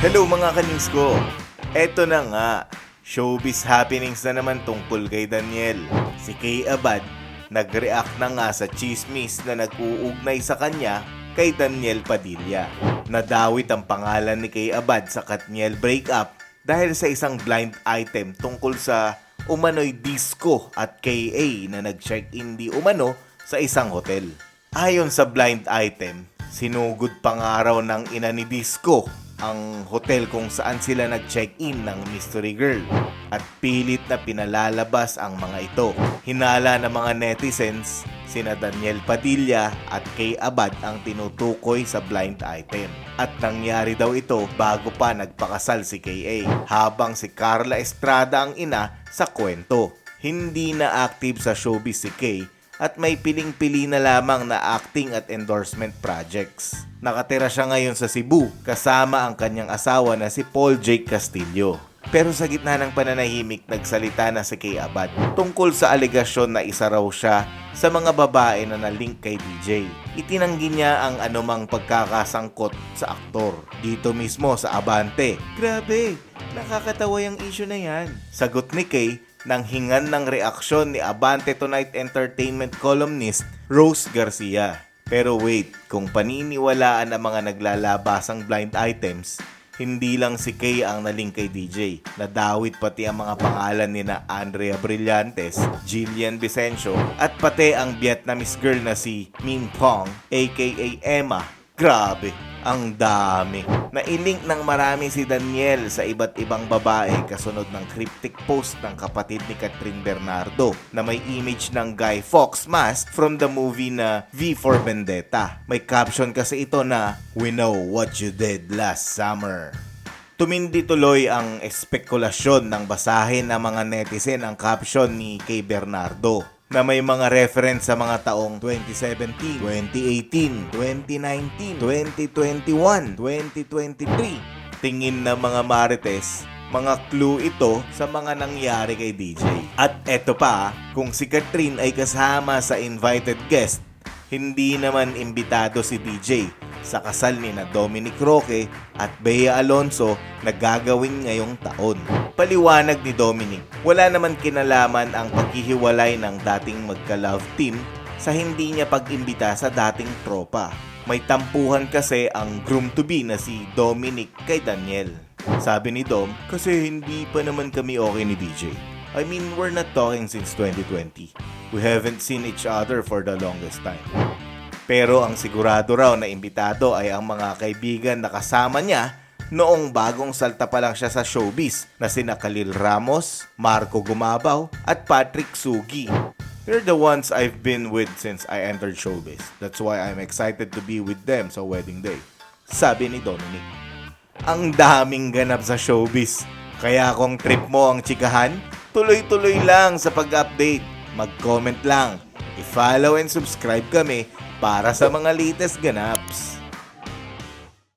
Hello mga kanings ko! Eto na nga, showbiz happenings na naman tungkol kay Daniel. Si Kay Abad, nag-react na nga sa chismis na nag-uugnay sa kanya kay Daniel Padilla. Nadawit ang pangalan ni Kay Abad sa Katniel breakup dahil sa isang blind item tungkol sa umano'y disco at KA na nag-check-in di umano sa isang hotel. Ayon sa blind item, sinugod pangaraw ng ina ni Disco ang hotel kung saan sila nag-check-in ng mystery girl at pilit na pinalalabas ang mga ito. Hinala ng mga netizens, sina Daniel Padilla at Kay Abad ang tinutukoy sa blind item. At nangyari daw ito bago pa nagpakasal si KA habang si Carla Estrada ang ina sa kwento. Hindi na active sa showbiz si Kay at may piling-pili na lamang na acting at endorsement projects. Nakatira siya ngayon sa Cebu kasama ang kanyang asawa na si Paul Jake Castillo. Pero sa gitna ng pananahimik, nagsalita na si Kay Abad tungkol sa alegasyon na isa raw siya sa mga babae na nalink kay DJ. Itinanggi niya ang anumang pagkakasangkot sa aktor dito mismo sa Abante. Grabe, nakakatawa yung issue na yan. Sagot ni Kay, nang hingan ng reaksyon ni Abante Tonight Entertainment columnist Rose Garcia. Pero wait, kung paniniwalaan ang mga naglalabasang blind items, hindi lang si Kay ang naling kay DJ. Nadawit pati ang mga pangalan ni na Andrea Brillantes, Jillian Vicencio, at pati ang Vietnamese girl na si Min Pong, aka Emma. Grabe, ang dami. Nailink ng marami si Daniel sa iba't ibang babae kasunod ng cryptic post ng kapatid ni Catherine Bernardo na may image ng Guy Fawkes mask from the movie na V for Vendetta. May caption kasi ito na, We know what you did last summer. Tumindi tuloy ang espekulasyon ng basahin ng mga netizen ang caption ni kay Bernardo na may mga reference sa mga taong 2017, 2018, 2019, 2021, 2023. Tingin na mga marites, mga clue ito sa mga nangyari kay DJ. At eto pa, kung si Catherine ay kasama sa invited guest, hindi naman imbitado si DJ sa kasal ni na Dominic Roque at Bea Alonso na gagawin ngayong taon. Paliwanag ni Dominic, wala naman kinalaman ang paghihiwalay ng dating magka-love team sa hindi niya pag-imbita sa dating tropa. May tampuhan kasi ang groom-to-be na si Dominic kay Daniel. Sabi ni Dom, kasi hindi pa naman kami okay ni DJ. I mean, we're not talking since 2020. We haven't seen each other for the longest time. Pero ang sigurado raw na imbitado ay ang mga kaibigan na kasama niya noong bagong salta pa lang siya sa showbiz na sina Khalil Ramos, Marco Gumabaw at Patrick Sugi. They're the ones I've been with since I entered showbiz. That's why I'm excited to be with them sa wedding day. Sabi ni Dominic. Ang daming ganap sa showbiz. Kaya kung trip mo ang chikahan, tuloy-tuloy lang sa pag-update. Mag-comment lang. I-follow and subscribe kami para sa mga latest ganap.